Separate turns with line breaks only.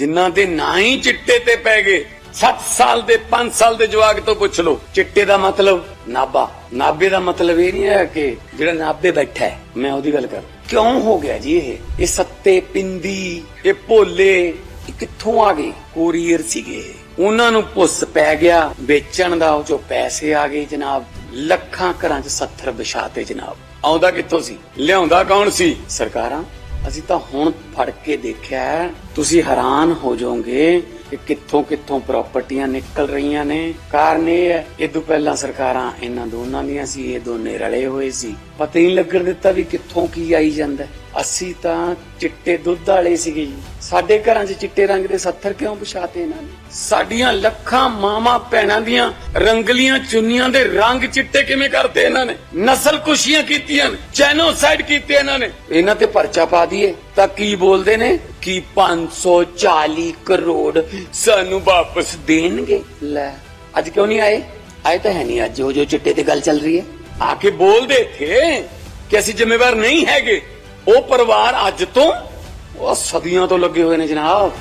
ਜਿਨ੍ਹਾਂ ਦੇ ਨਾਂ ਹੀ ਚਿੱਟੇ ਤੇ ਪੈ ਗਏ। 7 ਸਾਲ ਦੇ 5 ਸਾਲ ਦੇ ਜਵਾਕ ਤੋਂ ਪੁੱਛ ਲਓ, ਚਿੱਟੇ ਦਾ ਮਤਲਬ ਨਾਬਾ ਨਾਬੇ ਦਾ ਮਤਲਬ ਇਹ ਨਹੀਂ ਹੈ ਕਿ ਜਿਹੜਾ ਨਾਬੇ ਬੈਠਾ ਹੈ, ਮੈਂ ਉਹਦੀ ਗੱਲ ਕਰ ਕਿਉਂ ਹੋ ਗਿਆ ਜੀ ਇਹ? ਇਹ ਸੱਤੇ ਪਿੰਦੀ, ਇਹ ਭੋਲੇ, ਇਹ ਕਿੱਥੋਂ ਆ ਗਏ? ਕੋਰੀਅਰ ਸੀਗੇ ਉਹਨਾਂ ਨੂੰ ਪੁੱਸ ਪੈ ਗਿਆ, ਵੇਚਣ ਦਾ ਉਹ ਚੋਂ ਪੈਸੇ ਆ ਗਏ ਜਨਾਬ। ਲੱਖਾਂ ਘਰਾਂ 'ਚ 70 ਵਿਛਾਤੇ ਜਨਾਬ। ਆਉਂਦਾ ਕਿੱਥੋਂ ਸੀ? ਲਿਆਉਂਦਾ ਕੌਣ ਸੀ? ਸਰਕਾਰਾਂ। ਅਸੀਂ ਤਾਂ ਹੁਣ ਫੜ ਕੇ ਦੇਖਿਆ ਹੈ, ਤੁਸੀਂ ਹੈਰਾਨ ਹੋ ਜਾਓਗੇ ਕਿ ਕਿੱਥੋਂ ਕਿੱਥੋਂ ਪ੍ਰਾਪਰਟੀਆਂ ਨਿਕਲ ਰਹੀਆਂ ਨੇ। ਕਾਰਨ ਇਹ ਹੈ ਇਹ ਪਹਿਲਾਂ ਸਰਕਾਰਾਂ ਇਹਨਾਂ ਦੋਨਾਂ ਦੀਆਂ ਸੀ, ਇਹ ਦੋਨੇ ਰਲੇ ਹੋਏ ਸੀ। ਪਤਾ ਹੀ ਲੱਗਣ ਦਿੱਤਾ ਵੀ ਕਿੱਥੋਂ ਕੀ ਆਈ ਜਾਂਦਾ ਅਸੀਂ ਤਾਂ ਚਿੱਟੇ ਦੁੱਧ ਵਾਲੇ ਸੀਗੇ ਜੀ। ਸਾਡੇ ਘਰਾਂ 'ਚ ਚਿੱਟੇ ਰੰਗ ਦੇ 70 ਕਿਉਂ ਪਛਾਤੇ ਇਹਨਾਂ ਨੇ? ਸਾਡੀਆਂ ਲੱਖਾਂ ਮਾਵਾਂ ਭੈਣਾਂ ਦੀਆਂ ਰੰਗਲੀਆਂ ਚੁੰਨੀਆਂ ਦੇ ਰੰਗ ਚਿੱਟੇ ਕਿਵੇਂ ਕਰਤੇ ਇਹਨਾਂ ਨੇ? ਨਸਲ ਕੁਸ਼ੀਆਂ ਕੀਤੀਆਂ ਨੇ, ਜੈਨੋਸਾਈਡ ਕੀਤੇ ਇਹਨਾਂ ਨੇ। ਇਹਨਾਂ ਤੇ ਪਰਚਾ ਪਾ ਦਈਏ, ਤਾਂ ਕੀ ਬੋਲਦੇ ਨੇ? ਕਿ 540 ਕਰੋੜ ਸਾਨੂੰ ਵਾਪਸ ਦੇਣਗੇ? ਲੈ, ਅੱਜ ਕਿਉਂ ਨਹੀਂ ਆਏ? ਆਏ ਤਾਂ ਹੈ ਨਹੀਂ ਅੱਜ, ਉਹ ਜੋ ਚਿੱਟੇ ਤੇ ਗੱਲ ਚੱਲ ਰਹੀ ਹੈ। ਆ ਕੇ ਬੋਲਦੇ ਥੇ ਕਿ ਅਸੀਂ ਜ਼ਿੰਮੇਵਾਰ ਨਹੀਂ ਹੈਗੇ। ਉਹ ਪਰਿਵਾਰ ਅੱਜ ਤੋਂ, ਉਹ ਸਦੀਆਂ ਤੋਂ ਲੱਗੇ ਹੋਏ ਨੇ ਜਨਾਬ।